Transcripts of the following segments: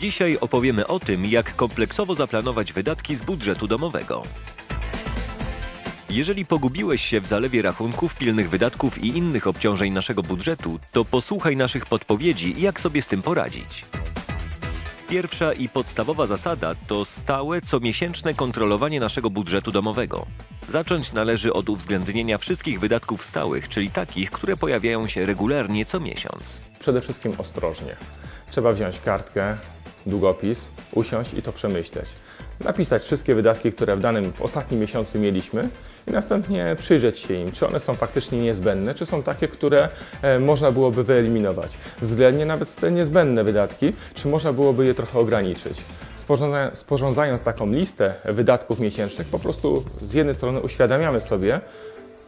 Dzisiaj opowiemy o tym, jak kompleksowo zaplanować wydatki z budżetu domowego. Jeżeli pogubiłeś się w zalewie rachunków, pilnych wydatków i innych obciążeń naszego budżetu, to posłuchaj naszych podpowiedzi, jak sobie z tym poradzić. Pierwsza i podstawowa zasada to stałe, comiesięczne kontrolowanie naszego budżetu domowego. Zacząć należy od uwzględnienia wszystkich wydatków stałych, czyli takich, które pojawiają się regularnie co miesiąc. Przede wszystkim ostrożnie. Trzeba wziąć kartkę, długopis, usiąść i to przemyśleć. Napisać wszystkie wydatki, które w danym, w ostatnim miesiącu mieliśmy i następnie przyjrzeć się im, czy one są faktycznie niezbędne, czy są takie, które e, można byłoby wyeliminować. Względnie nawet te niezbędne wydatki, czy można byłoby je trochę ograniczyć. Sporządza- Sporządzając taką listę wydatków miesięcznych, po prostu z jednej strony uświadamiamy sobie,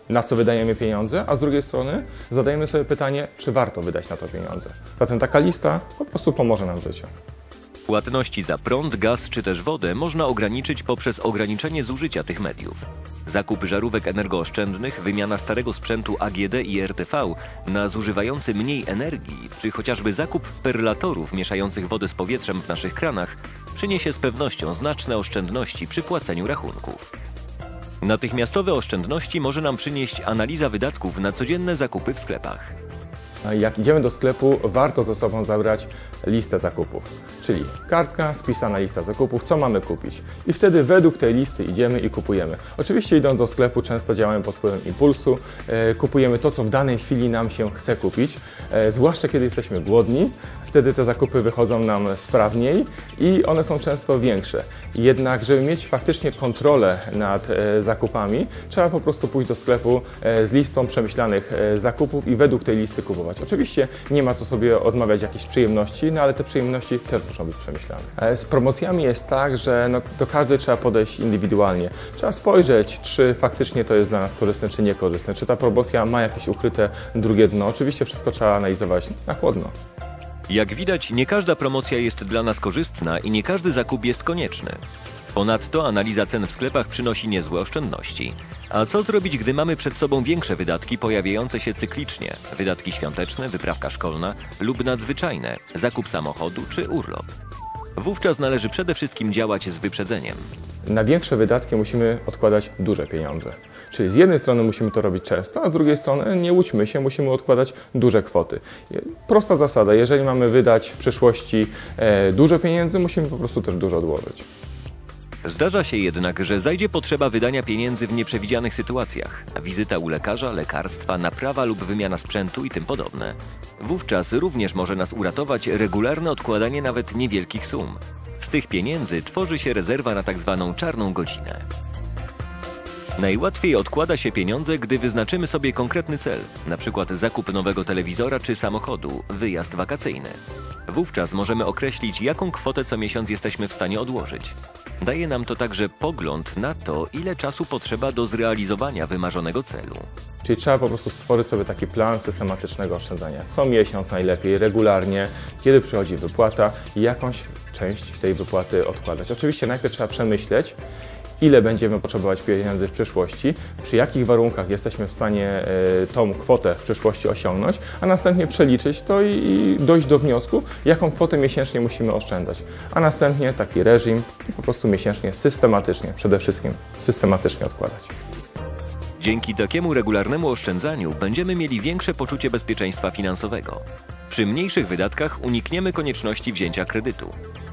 na co wydajemy pieniądze, a z drugiej strony zadajemy sobie pytanie, czy warto wydać na to pieniądze. Zatem taka lista po prostu pomoże nam w życiu. Płatności za prąd, gaz czy też wodę można ograniczyć poprzez ograniczenie zużycia tych mediów. Zakup żarówek energooszczędnych, wymiana starego sprzętu AGD i RTV na zużywający mniej energii, czy chociażby zakup perlatorów mieszających wodę z powietrzem w naszych kranach przyniesie z pewnością znaczne oszczędności przy płaceniu rachunków. Natychmiastowe oszczędności może nam przynieść analiza wydatków na codzienne zakupy w sklepach. A Jak idziemy do sklepu, warto ze sobą zabrać listę zakupów, czyli kartka, spisana lista zakupów, co mamy kupić. I wtedy według tej listy idziemy i kupujemy. Oczywiście idąc do sklepu często działamy pod wpływem impulsu, e, kupujemy to, co w danej chwili nam się chce kupić, e, zwłaszcza kiedy jesteśmy głodni, wtedy te zakupy wychodzą nam sprawniej i one są często większe. Jednak, żeby mieć faktycznie kontrolę nad e, zakupami, trzeba po prostu pójść do sklepu e, z listą przemyślanych e, zakupów i według tej listy kupować. Oczywiście nie ma co sobie odmawiać jakichś przyjemności, no ale te przyjemności też muszą być przemyślane. E, Z promocjami jest tak, że no, do każdej trzeba podejść indywidualnie. Trzeba spojrzeć, czy faktycznie to jest dla nas korzystne, czy niekorzystne, czy ta promocja ma jakieś ukryte drugie dno. Oczywiście wszystko trzeba analizować na chłodno. Jak widać, nie każda promocja jest dla nas korzystna i nie każdy zakup jest konieczny. Ponadto analiza cen w sklepach przynosi niezłe oszczędności. A co zrobić, gdy mamy przed sobą większe wydatki pojawiające się cyklicznie? Wydatki świąteczne, wyprawka szkolna lub nadzwyczajne, zakup samochodu czy urlop? Wówczas należy przede wszystkim działać z wyprzedzeniem. Na większe wydatki musimy odkładać duże pieniądze. Czyli z jednej strony musimy to robić często, a z drugiej strony nie łudźmy się, musimy odkładać duże kwoty. Prosta zasada, jeżeli mamy wydać w przyszłości e, dużo pieniędzy, musimy po prostu też dużo odłożyć. Zdarza się jednak, że zajdzie potrzeba wydania pieniędzy w nieprzewidzianych sytuacjach. Wizyta u lekarza, lekarstwa, naprawa lub wymiana sprzętu i tym podobne. Wówczas również może nas uratować regularne odkładanie nawet niewielkich sum. Z tych pieniędzy tworzy się rezerwa na tak zwaną czarną godzinę. Najłatwiej odkłada się pieniądze, gdy wyznaczymy sobie konkretny cel, np. zakup nowego telewizora czy samochodu, wyjazd wakacyjny. Wówczas możemy określić, jaką kwotę co miesiąc jesteśmy w stanie odłożyć. Daje nam to także pogląd na to, ile czasu potrzeba do zrealizowania wymarzonego celu. Czyli trzeba po prostu stworzyć sobie taki plan systematycznego oszczędzania. Co miesiąc najlepiej, regularnie, kiedy przychodzi wypłata i jakąś część tej wypłaty odkładać. Oczywiście najpierw trzeba przemyśleć, ile będziemy potrzebować pieniędzy w przyszłości, przy jakich warunkach jesteśmy w stanie e, tą kwotę w przyszłości osiągnąć, a następnie przeliczyć to i, dojść do wniosku, jaką kwotę miesięcznie musimy oszczędzać. A następnie taki reżim i po prostu miesięcznie, systematycznie, przede wszystkim systematycznie odkładać. Dzięki takiemu regularnemu oszczędzaniu będziemy mieli większe poczucie bezpieczeństwa finansowego. Przy mniejszych wydatkach unikniemy konieczności wzięcia kredytu.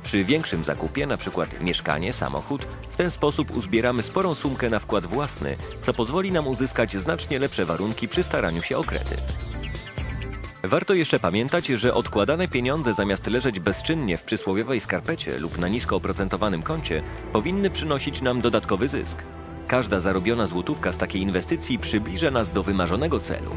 Przy większym zakupie, np. mieszkanie, samochód, w ten sposób uzbieramy sporą sumkę na wkład własny, co pozwoli nam uzyskać znacznie lepsze warunki przy staraniu się o kredyt. Warto jeszcze pamiętać, że odkładane pieniądze zamiast leżeć bezczynnie w przysłowiowej skarpecie lub na nisko oprocentowanym koncie, powinny przynosić nam dodatkowy zysk. Każda zarobiona złotówka z takiej inwestycji przybliża nas do wymarzonego celu.